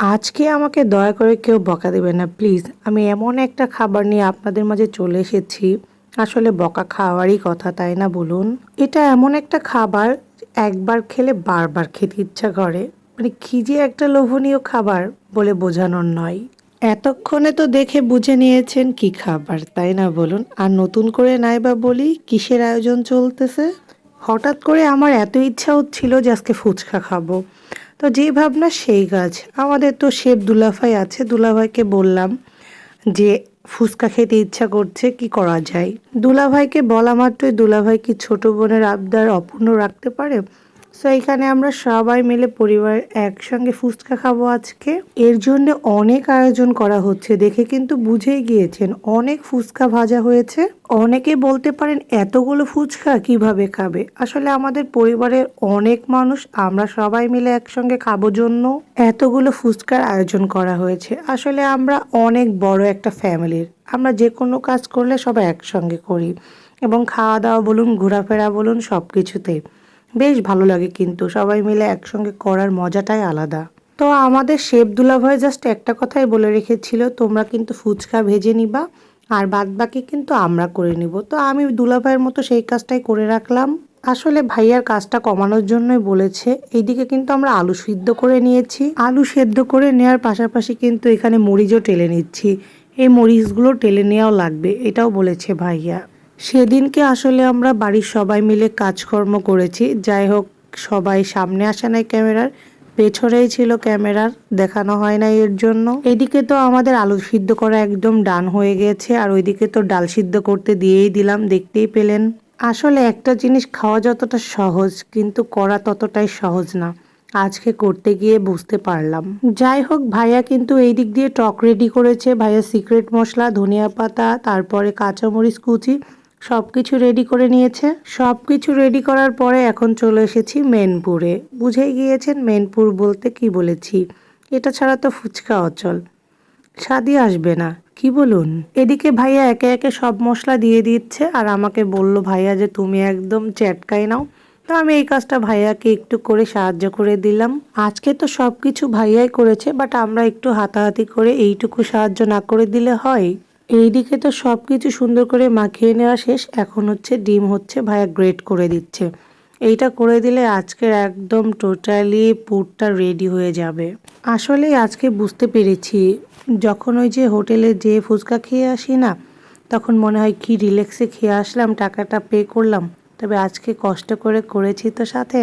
আজকে আমাকে দয়া করে কেউ বকা দেবে না, প্লিজ। আমি এমন একটা খাবার নিয়ে আপনাদের মাঝে চলে এসেছি। আসলে বকা খাওয়ারই কথা, তাই না বলুন? এটা এমন একটা খাবার একবার খেলে বারবার খেতে ইচ্ছা করে। মানে কি যে একটা লোভনীয় খাবার বলে বোঝানোর নয়। এতক্ষণে তো দেখে বুঝে নিয়েছেন কি খাবার, তাই না বলুন? আর নতুন করে নাই বা বলি, কিসের আয়োজন চলতেছে? হঠাৎ করে আমার এত ইচ্ছা হচ্ছিল যে আজকে ফুচকা খাব। তো যে ভাবনা সেই গাছ। আমাদের তো শেফ দুলাভাই আছে, দুলাভাইকে বললাম যে ফুচকা খেতে ইচ্ছা করছে, কি করা যায়? দুলাভাইকে বলা মাত্রই দুলাভাই কি ছোট বোনের আবদার অপূর্ণ রাখতে পারে? সো এখানে আমরা সবাই মিলে পরিবার একসঙ্গে ফুচকা খাব আজকে। এর জন্য অনেক আয়োজন করা হচ্ছে, দেখে কিন্তু বুঝেই গিয়েছেন, অনেক ফুচকা ভাজা হয়েছে। অনেকে বলতে পারেন এতগুলো ফুচকা কীভাবে খাবে? আসলে আমাদের পরিবারের অনেক মানুষ, আমরা সবাই মিলে একসঙ্গে খাব জন্য এতগুলো ফুচকার আয়োজন করা হয়েছে। আসলে আমরা অনেক বড় একটা ফ্যামিলির, আমরা যে কোনো কাজ করলে সবাই একসঙ্গে করি। এবং খাওয়া দাওয়া বলুন, ঘোরাফেরা বলুন সব কিছুতেই বেশ ভালো লাগে কিন্তু। সবাই মিলে একসঙ্গে করার মজাটাই আলাদা। তো আমাদের শেফ দুলাভাই জাস্ট একটা কথাই বলে রেখেছিল, তোমরা কিন্তু ফুচকা ভেজে নিবা, আর বাদ বাকি কিন্তু আমরা করে নিব। তো আমি দুলাভাইয়ের মতো সেই কাজটাই করে রাখলাম। আসলে ভাইয়ার কাজটা কমানোর জন্যই বলেছে। এইদিকে কিন্তু আমরা আলু সিদ্ধ করে নিয়েছি। আলু সেদ্ধ করে নেওয়ার পাশাপাশি কিন্তু এখানে মরিচও টেলে নিচ্ছি। এই মরিচগুলো টেলে নেওয়াও লাগবে, এটাও বলেছে ভাইয়া। সেদিনকে আসলে আমরা বাড়ির সবাই মিলে কাজকর্ম করেছি। যাই হোক, সবাই সামনে আসে নাই ক্যামেরার, পেছনেই ছিল ক্যামেরার, দেখানো হয় না এর জন্য। এদিকে তো আমাদের আলু সিদ্ধ করা একদম ডান হয়ে গেছে, আর ওইদিকে তো ডাল সিদ্ধ করতে দিয়েই দিলাম, দেখতেই পেলেন। আসলে একটা জিনিস খাওয়া যতটা সহজ, কিন্তু করা ততটাই সহজ না। আজকে করতে গিয়ে বুঝতে পারলাম। যাই হোক, ভাইয়া কিন্তু এই দিক দিয়ে টক রেডি করেছে। ভাইয়া সিক্রেট মশলা, ধনিয়া পাতা, তারপরে কাঁচামরিচ কুচি সব কিছু রেডি করে নিয়েছে। সব কিছু রেডি করার পরে এখন চলে এসেছি মেনপুরে। বুঝেই গিয়েছেন মেনপুর বলতে কি বলেছি? এটা ছাড়া তো ফুচকা অচল। স্বাদই আসবে না। কি বলুন? এদিকে ভাইয়া একে একে সব মশলা দিয়ে দিচ্ছে আর আমাকে বলল, ভাইয়া যে তুমি একদম চ্যাটকাই নাও। তো আমি এই কাজটা ভাইয়াকে একটু করে সাহায্য করে দিলাম। আজকে তো সব কিছু ভাইয়াই করেছে বাট আমরা একটু হাতাহাতি করে এইটুকু সাহায্য না করে দিলে হয়? এইদিকে তো সব কিছু সুন্দর করে মাখিয়ে নেওয়া শেষ, এখন হচ্ছে ডিম হচ্ছে ভাইয়া গ্রেট করে দিচ্ছে। এইটা করে দিলে আজকের একদম টোটালি পুরটা রেডি হয়ে যাবে। আসলে আজকে বুঝতে পেরেছি, যখন ওই যে হোটেলে যে ফুচকা খেয়ে আসি না, তখন মনে হয় কি রিল্যাক্সে খেয়ে আসলাম, টাকাটা পে করলাম। তবে আজকে কষ্ট করে করেছি তো সাথে,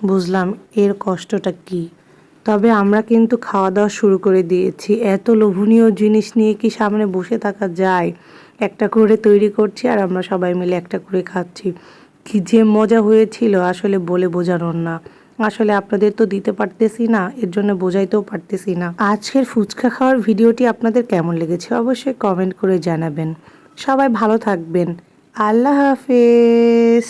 বুঝলাম এর কষ্টটা কী। তবে আমরা কিন্তু খাওয়া দাওয়া শুরু করে দিয়েছি। এত লোভনীয় জিনিস নিয়ে কি সামনে বসে থাকা যায়? একটা করে তৈরি করছি আর আমরা সবাই মিলে একটা করে খাচ্ছি। কি যে মজা হয়েছিল আসলে বলে বোঝানোর না। আসলে আপনাদের তো দিতে পারতেছি না, এর জন্য বোঝাইতেও পারতেছি না। আজকের ফুচকা খাওয়ার ভিডিওটি আপনাদের কেমন লেগেছে অবশ্যই কমেন্ট করে জানাবেন। সবাই ভালো থাকবেন। আল্লাহ হাফেজ।